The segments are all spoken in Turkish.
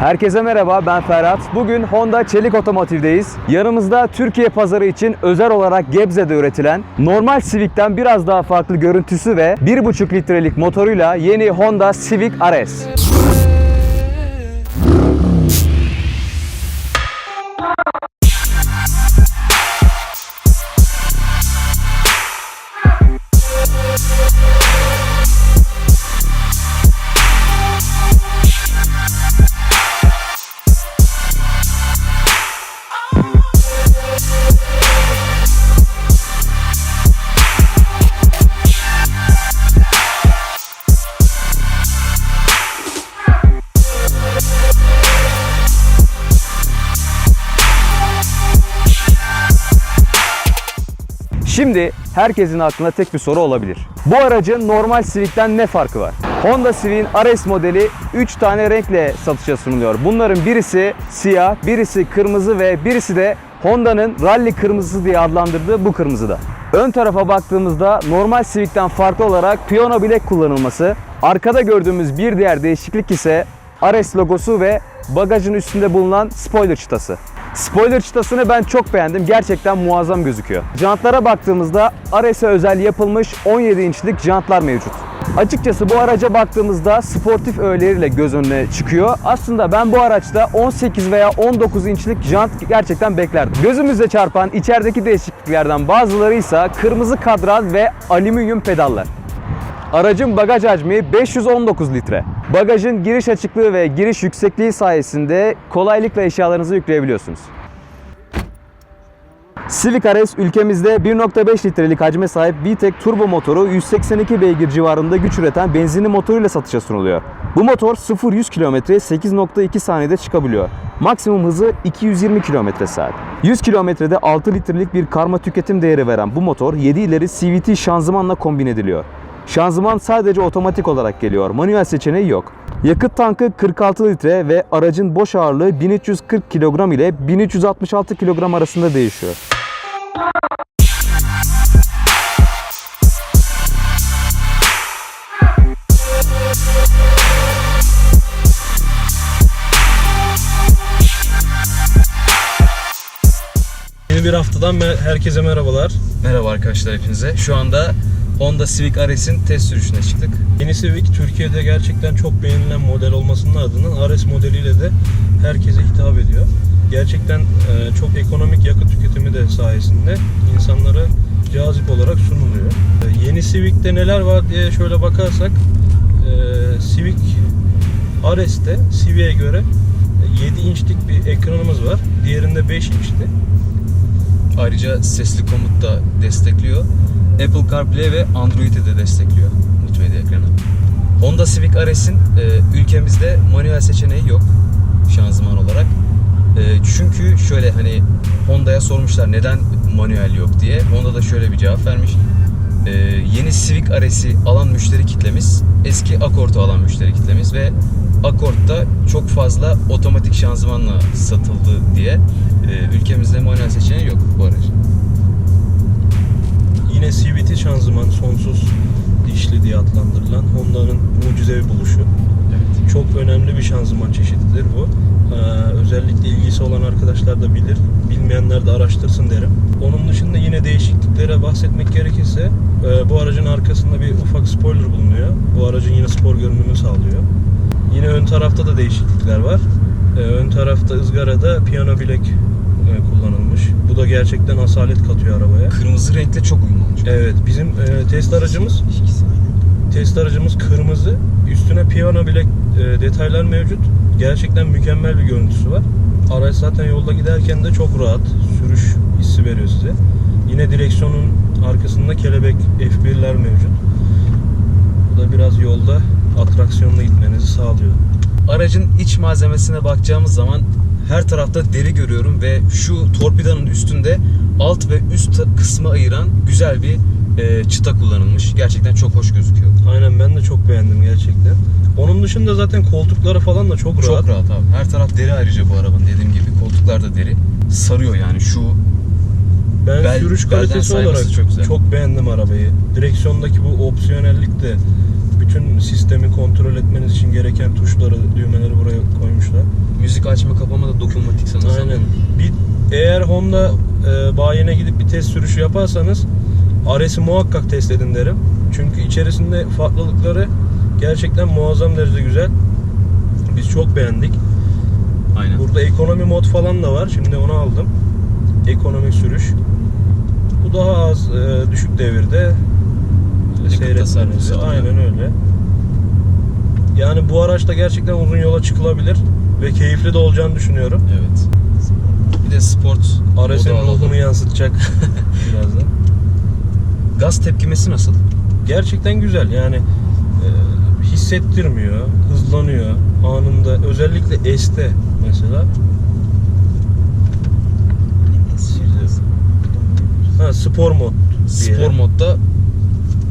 Herkese merhaba ben Ferhat. Bugün Honda Çelik Otomotiv'deyiz. Yanımızda Türkiye pazarı için özel olarak Gebze'de üretilen normal Civic'ten biraz daha farklı görüntüsü ve 1.5 litrelik motoruyla yeni Honda Civic RS. Şimdi herkesin aklına tek bir soru olabilir. Bu aracın normal Civic'ten ne farkı var? Honda Civic'in RS modeli 3 tane renkle satışa sunuluyor. Bunların birisi siyah, birisi kırmızı ve birisi de Honda'nın rally kırmızısı diye adlandırdığı bu kırmızıda. Ön tarafa baktığımızda normal Civic'ten farklı olarak piyano bilek kullanılması, arkada gördüğümüz bir diğer değişiklik ise RS logosu ve bagajın üstünde bulunan spoiler çıtası. Spoiler çıtasını ben çok beğendim. Gerçekten muazzam gözüküyor. Jantlara baktığımızda RS'e özel yapılmış 17 inçlik jantlar mevcut. Açıkçası bu araca baktığımızda sportif öğeleriyle göz önüne çıkıyor. Aslında ben bu araçta 18 veya 19 inçlik jant gerçekten beklerdim. Gözümüze çarpan içerideki değişikliklerden bazıları ise kırmızı kadran ve alüminyum pedallar. Aracın bagaj hacmi 519 litre. Bagajın giriş açıklığı ve giriş yüksekliği sayesinde kolaylıkla eşyalarınızı yükleyebiliyorsunuz. Civic RS ülkemizde 1.5 litrelik hacme sahip VTEC turbo motoru 182 beygir civarında güç üreten benzinli motoruyla satışa sunuluyor. Bu motor 0-100 km 8.2 saniyede çıkabiliyor. Maksimum hızı 220 km saat. 100 kilometrede 6 litrelik bir karma tüketim değeri veren bu motor 7 ileri CVT şanzımanla kombin ediliyor. Şanzıman sadece otomatik olarak geliyor. Manuel seçeneği yok. Yakıt tankı 46 litre ve aracın boş ağırlığı 1340 kilogram ile 1366 kilogram arasında değişiyor. Yeni bir haftadan herkese merhabalar. Merhaba arkadaşlar hepinize. Şu anda Honda Civic RS'in test sürüşüne çıktık. Yeni Civic Türkiye'de gerçekten çok beğenilen model olmasının ardından RS modeliyle de herkese hitap ediyor. Gerçekten e, çok ekonomik yakıt tüketimi de sayesinde insanlara cazip olarak sunuluyor. E, yeni Civic'te neler var diye şöyle bakarsak e, Civic RS'te Civic'e göre 7 inçlik bir ekranımız var. Diğerinde 5 inçti. Ayrıca sesli komut da destekliyor. Apple CarPlay ve Android'i de destekliyor multimedya ekranı. Honda Civic RS'in e, ülkemizde manuel seçeneği yok şanzıman olarak. E, çünkü şöyle hani Honda'ya sormuşlar neden manuel yok diye. Honda da şöyle bir cevap vermiş. E, yeni Civic RS'i alan müşteri kitlemiz eski Accord'u alan müşteri kitlemiz ve Accord'da çok fazla otomatik şanzımanla satıldı diye e, ülkemizde manuel seçeneği yok bu aracın. Diye adlandırılan Honda'nın mucizevi buluşu. Evet. Çok önemli bir şanzıman çeşididir bu. Ee, özellikle ilgisi olan arkadaşlar da bilir. Bilmeyenler de araştırsın derim. Onun dışında yine değişikliklere bahsetmek gerekirse e, bu aracın arkasında bir ufak spoiler bulunuyor. Bu aracın yine spor görünümü sağlıyor. Yine ön tarafta da değişiklikler var. Ee, ön tarafta ızgarada piyano bilek e, kullanılmış. Bu da gerçekten asalet katıyor arabaya. Kırmızı renkle çok uyumlu olmuş. Evet bizim e, test aracımız test aracımız kırmızı. Üstüne piyano bilek e, detaylar mevcut. Gerçekten mükemmel bir görüntüsü var. Araç zaten yolda giderken de çok rahat. Sürüş hissi veriyor size. Yine direksiyonun arkasında kelebek F1'ler mevcut. Bu da biraz yolda atraksiyonla gitmenizi sağlıyor. Aracın iç malzemesine bakacağımız zaman her tarafta deri görüyorum ve şu torpidanın üstünde alt ve üst kısmı ayıran güzel bir e, çıta kullanılmış. Gerçekten çok hoş gözüküyor. Aynen ben de çok beğendim gerçekten. Onun dışında zaten koltukları falan da çok rahat. Çok rahat abi. Her taraf deri ayrıca bu arabanın dediğim gibi. Koltuklar da deri. Sarıyor yani şu Ben Bel- sürüş kalitesi olarak çok güzel. çok beğendim arabayı. Direksiyondaki bu opsiyonellik de bütün bütün sistemi kontrol etmeniz için gereken tuşları, düğmeleri buraya koymuşlar. Müzik açma kapama da dokunmatik sanırsam. Aynen. Bir, eğer Honda e, bayine gidip bir test sürüşü yaparsanız Ares'i muhakkak test edin derim. Çünkü içerisinde farklılıkları gerçekten muazzam derecede güzel. Biz çok beğendik. Aynen. Burada ekonomi mod falan da var. Şimdi onu aldım. Ekonomik sürüş. Bu daha az e, düşük devirde seyretmenizi. Aynen öyle. Yani bu araçta gerçekten uzun yola çıkılabilir ve keyifli de olacağını düşünüyorum. Evet. Bir de sport Ares'in ruhunu yansıtacak birazdan. Gaz tepkimesi nasıl? Gerçekten güzel yani e, hissettirmiyor, hızlanıyor anında. Özellikle S'te mesela. Ha, spor mod diye. Spor modda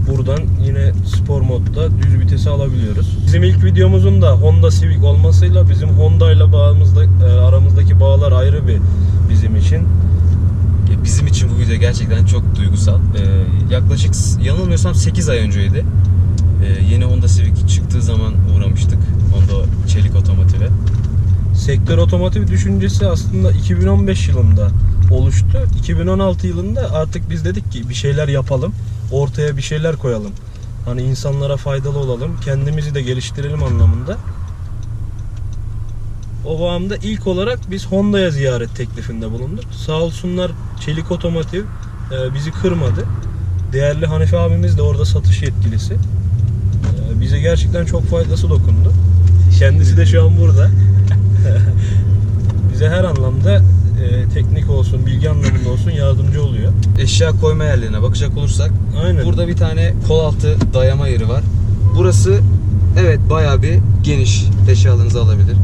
Buradan yine spor modda düz vitesi alabiliyoruz. Bizim ilk videomuzun da Honda Civic olmasıyla bizim Honda ile bağımızda e, aramızdaki bağlar ayrı bir bizim için. Bizim için bu video gerçekten çok duygusal. Ee, yaklaşık yanılmıyorsam 8 ay önceydi. Ee, yeni Honda Civic çıktığı zaman uğramıştık. Honda Çelik Otomotiv'e. Sektör otomotiv düşüncesi aslında 2015 yılında oluştu. 2016 yılında artık biz dedik ki bir şeyler yapalım. Ortaya bir şeyler koyalım. Hani insanlara faydalı olalım. Kendimizi de geliştirelim anlamında. O bağımda ilk olarak biz Honda'ya ziyaret teklifinde bulunduk. Sağ olsunlar Çelik Otomotiv e, bizi kırmadı. Değerli Hanife abimiz de orada satış yetkilisi. E, Bize gerçekten çok faydası dokundu. Kendisi de şu an burada. Bize her anlamda e, teknik olsun, bilgi anlamında olsun yardımcı oluyor. Eşya koyma yerlerine bakacak olursak Aynen. burada bir tane kol altı dayama yeri var. Burası evet bayağı bir geniş eşyalarınızı alabilir.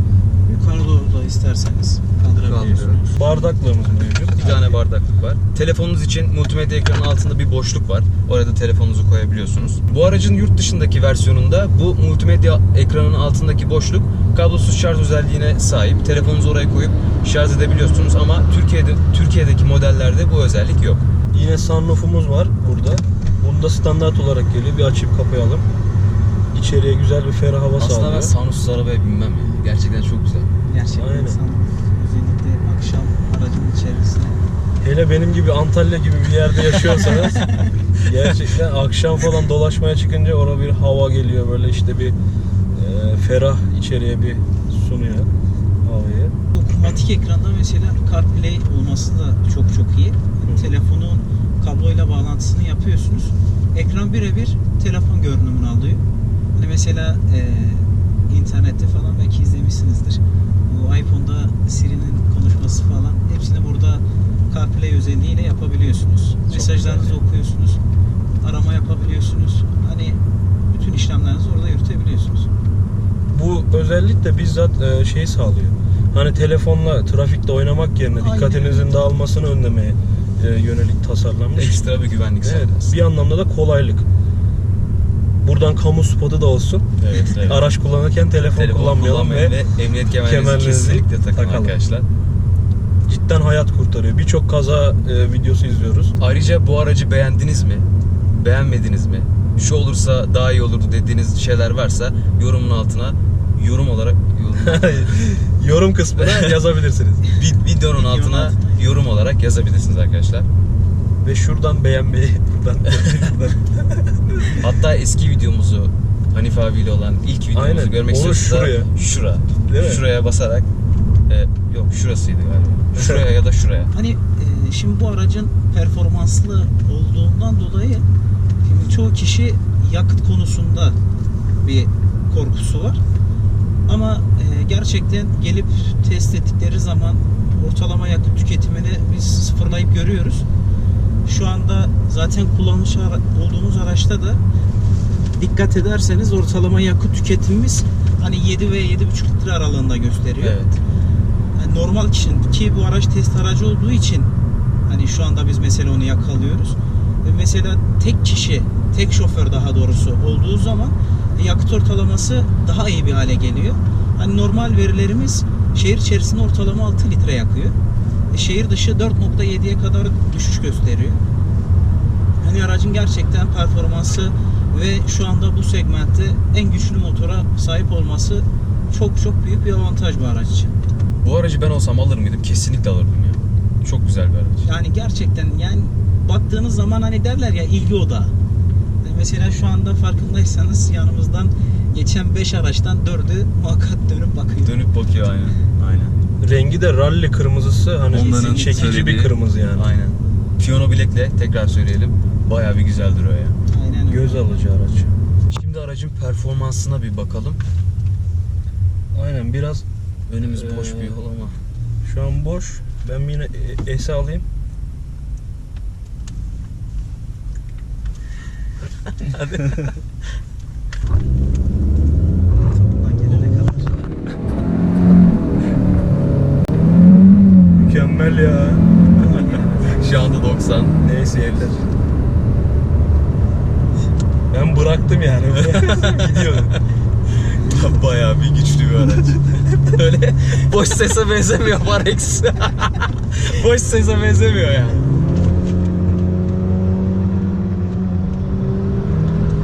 Yukarı doğru da isterseniz kaldırabiliyorsunuz. bardaklığımız mevcut. Bir tane bardaklık var. Telefonunuz için multimedya ekranının altında bir boşluk var. Orada telefonunuzu koyabiliyorsunuz. Bu aracın yurt dışındaki versiyonunda bu multimedya ekranının altındaki boşluk kablosuz şarj özelliğine sahip. Telefonunuzu oraya koyup şarj edebiliyorsunuz ama Türkiye'de Türkiye'deki modellerde bu özellik yok. Yine sunroofumuz var burada. Bunda standart olarak geliyor. Bir açıp kapayalım. İçeriye güzel bir ferah hava Aslında sağlıyor. ben sanussuz arabaya binmem ya. Gerçekten çok güzel. Gerçekten Aynen. insan özellikle akşam aracın içerisine Hele benim gibi Antalya gibi bir yerde yaşıyorsanız gerçekten akşam falan dolaşmaya çıkınca orada bir hava geliyor böyle işte bir e, ferah içeriye bir sunuyor havayı. Otomatik ekranda mesela CarPlay olması da çok çok iyi. Hı. Telefonun kabloyla bağlantısını yapıyorsunuz. Ekran birebir telefon görünümünü alıyor. Hani mesela e, internette falan belki izlemişsinizdir. Bu iPhone'da Siri'nin konuşması falan hepsini burada CarPlay özelliğiyle yapabiliyorsunuz. Mesajlarınızı güzel. okuyorsunuz. Arama yapabiliyorsunuz. Hani bütün işlemlerinizi orada yürütebiliyorsunuz. Bu özellik de bizzat şey sağlıyor. Hani telefonla trafikte oynamak yerine Aynen. dikkatinizin dağılmasını önlemeye e, yönelik tasarlanmış. Ekstra bir güvenlik Evet, sağlıyor. bir anlamda da kolaylık. Buradan kamu spotu da olsun. Evet, evet. Araç kullanırken telefon, Telefon kullanmayalım ve ve emniyet kemerlerinizi kemerlerinizi kesinlikle takın takalım. arkadaşlar. cidden hayat kurtarıyor. Birçok kaza e, videosu izliyoruz. Ayrıca bu aracı beğendiniz mi? Beğenmediniz mi? Şu olursa daha iyi olurdu dediğiniz şeyler varsa yorumun altına yorum olarak yorum, Yorum kısmına yazabilirsiniz. vid- videonun altına. yorum olarak yazabilirsiniz arkadaşlar. Ve şuradan beğenmeyi buradan. buradan. Hatta eski videomuzu Hanif abiyle olan ilk videomuzu Aynen, görmek onu şuraya. şura. Değil mi? Şuraya basarak e, yok şurasıydı galiba. Şuraya ya da şuraya. Hani e, şimdi bu aracın performanslı olduğundan dolayı şimdi çoğu kişi yakıt konusunda bir korkusu var. Ama e, gerçekten gelip test ettikleri zaman ortalama yakıt tüketimini biz sıfırlayıp görüyoruz. Şu anda zaten kullanmış ara- olduğumuz araçta da dikkat ederseniz ortalama yakıt tüketimimiz hani 7 ve 7,5 litre aralığında gösteriyor. Evet. Yani normal kişinin ki bu araç test aracı olduğu için hani şu anda biz mesela onu yakalıyoruz. Ve mesela tek kişi, tek şoför daha doğrusu olduğu zaman yakıt ortalaması daha iyi bir hale geliyor. Hani normal verilerimiz şehir içerisinde ortalama 6 litre yakıyor. Şehir dışı 4.7'ye kadar düşüş gösteriyor. Hani aracın gerçekten performansı ve şu anda bu segmentte en güçlü motora sahip olması çok çok büyük bir avantaj bu araç için. Bu aracı ben olsam alır mıydım? Kesinlikle alırdım ya. Çok güzel bir araç. Yani gerçekten yani baktığınız zaman hani derler ya ilgi odağı. Yani Mesela şu anda farkındaysanız yanımızdan geçen 5 araçtan 4'ü muhakkak dönüp bakıyor. Dönüp bakıyor aynen. Rengi de rally kırmızısı hani Onların çekici bir söylediği- kırmızı yani. Aynen. Piyano bilekle tekrar söyleyelim. Bayağı bir güzel duruyor ya. Aynen öyle. Göz alıcı araç. Şimdi aracın performansına bir bakalım. Aynen biraz Önümüz boş Ee, bir yol ama. şu an boş. Ben bir yine e- S'i alayım. Sonundan gelene kadar. Mükemmel ya. Şu anda 90. Neyse yeter. Ben bıraktım yani. Gidiyordum. Bayağı bir güçlü bir araç. Öyle boş sese benzemiyor Parex. boş sese benzemiyor yani.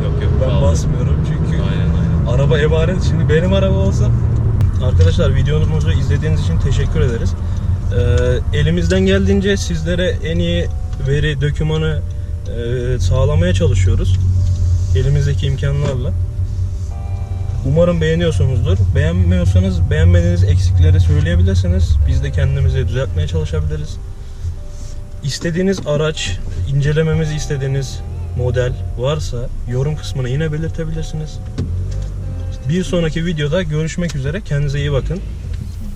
Yok yok. Ben basmıyorum çünkü Aynen aynen. araba emanet. Şimdi benim araba olsa Arkadaşlar videomuzu izlediğiniz için teşekkür ederiz. Ee, elimizden geldiğince sizlere en iyi veri dokümanı e, sağlamaya çalışıyoruz. Elimizdeki imkanlarla. Umarım beğeniyorsunuzdur. Beğenmiyorsanız beğenmediğiniz eksikleri söyleyebilirsiniz. Biz de kendimizi düzeltmeye çalışabiliriz. İstediğiniz araç, incelememizi istediğiniz model varsa yorum kısmına yine belirtebilirsiniz. Bir sonraki videoda görüşmek üzere. Kendinize iyi bakın.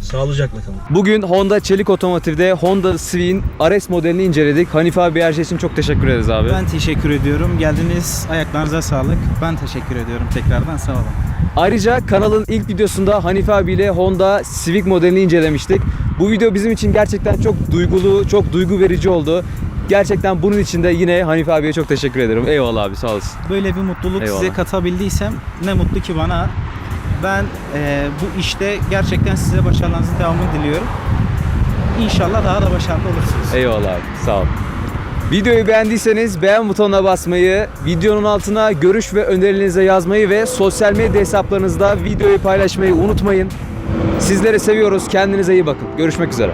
Sağlıcakla kalın. Bugün Honda Çelik Otomotiv'de Honda Civic'in RS modelini inceledik. Hanife abi her şey için çok teşekkür ederiz abi. Ben teşekkür ediyorum. Geldiniz ayaklarınıza sağlık. Ben teşekkür ediyorum tekrardan sağ olun. Ayrıca kanalın ilk videosunda Hanife abiyle Honda Civic modelini incelemiştik. Bu video bizim için gerçekten çok duygulu, çok duygu verici oldu. Gerçekten bunun için de yine Hanife abiye çok teşekkür ederim. Eyvallah abi sağ olasın. Böyle bir mutluluk Eyvallah. size katabildiysem ne mutlu ki bana. Ben e, bu işte gerçekten size başarılarınızın devamını diliyorum. İnşallah daha da başarılı olursunuz. Eyvallah abi sağ ol. Videoyu beğendiyseniz beğen butonuna basmayı, videonun altına görüş ve önerilerinizi yazmayı ve sosyal medya hesaplarınızda videoyu paylaşmayı unutmayın. Sizleri seviyoruz. Kendinize iyi bakın. Görüşmek üzere.